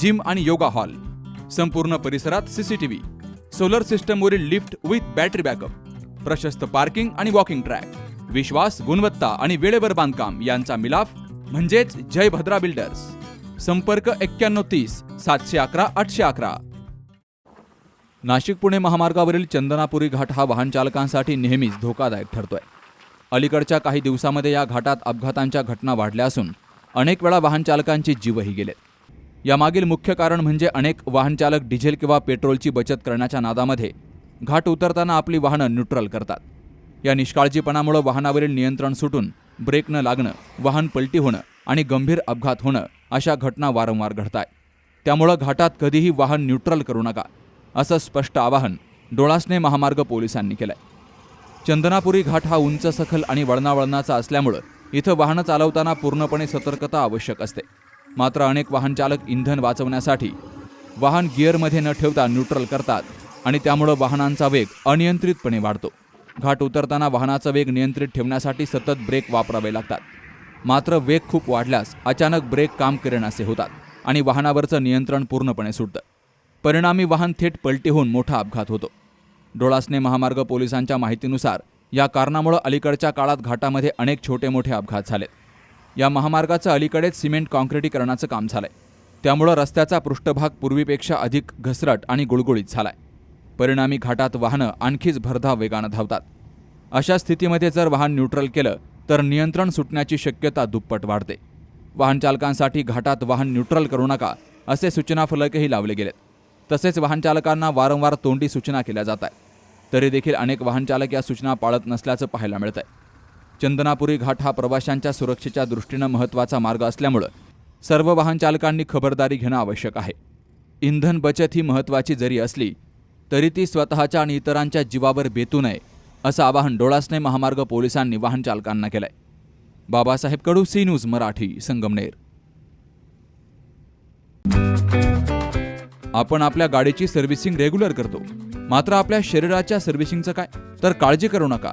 Gym आणि yoga hall. संपूर्ण परिसरात सीसीटीव्ही सोलर सिस्टमवरील लिफ्ट विथ बॅटरी बॅकअप. प्रशस्त पार्किंग आणि वॉकिंग ट्रॅक. विश्वास गुणवत्ता आणि वेळेवर बांधकाम यांचा मिलाफ म्हणजेच जय भद्रा बिल्डर्स. संपर्क एक्क्याण्णव तीस सातशे अकरा आठशे अकरा. नाशिक पुणे महामार्गावरील चंदनापुरी घाट हा वाहन चालकांसाठी नेहमीच धोकादायक ठरतोय. अलीकडच्या काही दिवसामध्ये या घाटात अपघातांच्या घटना वाढल्या असून अनेक वेळा वाहन चालकांचे जीवही गेलेत. यामागील मुख्य कारण म्हणजे अनेक वाहनचालक डिझेल किंवा पेट्रोलची बचत करण्याच्या नादामध्ये घाट उतरताना आपली वाहनं न्यूट्रल करतात. या निष्काळजीपणामुळे वाहनावरील नियंत्रण सुटून ब्रेक न लागणं वाहन पलटी होणं आणि गंभीर अपघात होणं अशा घटना वारंवार घडताय. त्यामुळं घाटात कधीही वाहन न्यूट्रल करू नका असं स्पष्ट आवाहन डोळासने महामार्ग पोलिसांनी केलंय. चंदनापुरी घाट हा उंच सखल आणि वळणावळणाचा असल्यामुळं इथं वाहनं चालवताना पूर्णपणे सतर्कता आवश्यक असते. मात्र अनेक वाहन चालक इंधन वाचवण्यासाठी वाहन गिअरमध्ये न ठेवता न्यूट्रल करतात आणि त्यामुळं वाहनांचा वेग अनियंत्रितपणे वाढतो. घाट उतरताना वाहनाचा वेग नियंत्रित ठेवण्यासाठी सतत ब्रेक वापरावे लागतात. मात्र वेग खूप वाढल्यास अचानक ब्रेक काम करेनासे होतात आणि वाहनावरचं नियंत्रण पूर्णपणे सुटतं. परिणामी वाहन थेट पलटी होऊन मोठा अपघात होतो. डोळासने महामार्ग पोलिसांच्या माहितीनुसार या कारणामुळे अलीकडच्या काळात घाटामध्ये अनेक छोटे मोठे अपघात झालेत. या महामार्गाचं अलीकडेच सिमेंट काँक्रिटीकरणाचं काम झालंय. त्यामुळं रस्त्याचा पृष्ठभाग पूर्वीपेक्षा अधिक घसरट आणि गुळगुळीत झालाय. परिणामी घाटात वाहनं आणखीच भरधाव वेगानं धावतात. अशा स्थितीमध्ये जर वाहन न्यूट्रल केलं तर नियंत्रण सुटण्याची शक्यता दुप्पट वाढते. वाहनचालकांसाठी घाटात वाहन न्यूट्रल करू नका असे सूचना फलकही लावले गेलेत. तसेच वाहनचालकांना वारंवार तोंडी सूचना केल्या जात आहेत तरी देखील अनेक वाहनचालक या सूचना पाळत नसल्याचं पाहायला मिळत आहे चंदनापुरी घाट हा प्रवाशांच्या सुरक्षेच्या दृष्टीनं महत्त्वाचा मार्ग असल्यामुळं सर्व वाहन चालकांनी खबरदारी घेणं आवश्यक आहे. इंधन बचत ही महत्त्वाची जरी असली तरी ती स्वतःच्या आणि इतरांच्या जीवावर बेतू नये असं आवाहन डोळासने महामार्ग पोलिसांनी वाहन चालकांना केलंय. Babasaheb Kadu C news Marathi Sangamner. आपण आपल्या गाडीची सर्व्हिसिंग रेग्युलर करतो. मात्र आपल्या शरीराच्या सर्व्हिसिंगचं काय? तर काळजी करू नका.